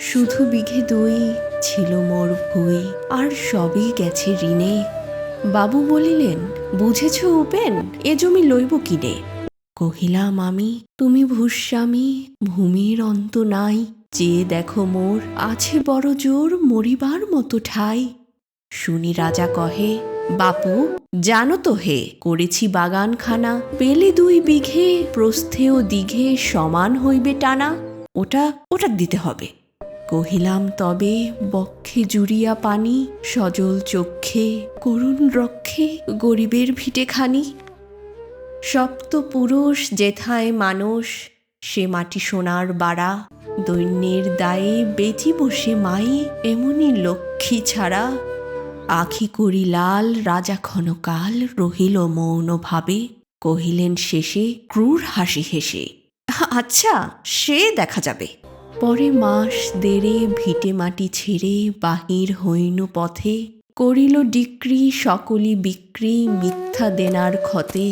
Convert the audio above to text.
শুধু বিঘে দুই ছিল মোর ভুই, আর সবই গেছে ঋণে। বাবু বলিলেন, বুঝেছ উপেন, এ জমি লইব কিনে? কহিলাম, আমি, তুমি ভূস্বামী, ভূমির অন্ত নাই, যে দেখো মোর, আছে বড় জোর মরিবার মতো ঠাই। শুনি রাজা কহে, বাপু, জানো তো হে, করেছি বাগানখানা, পেলে দুই বিঘে প্রস্থে ও দিঘে সমান হইবে টানা, ওটা ওটা দিতে হবে। কহিলাম, তবে বক্ষে জুড়িয়া পানি, সজল চক্ষে করুণ রক্ষে গরিবের ভিটে খানি সপ্ত পুরুষ যেথায় মানুষ, সে মাটি সোনার বাড়া। দৈন্যের দায়ে বেটি বসে মাই এমনি লক্ষ্মী ছাড়া। আখি করি লাল, রাজা ক্ষণকাল রহিল মৌন ভাবে কহিলেন শেষে, ক্রূর হাসি হেসে আচ্ছা সে দেখা যাবে। পরে মাস দেড়ে ভিটে মাটি ছেড়ে বাহির হইন পথে, করিল ডিক্রি সকলি বিক্রি মিথ্যা দেনার ক্ষতে।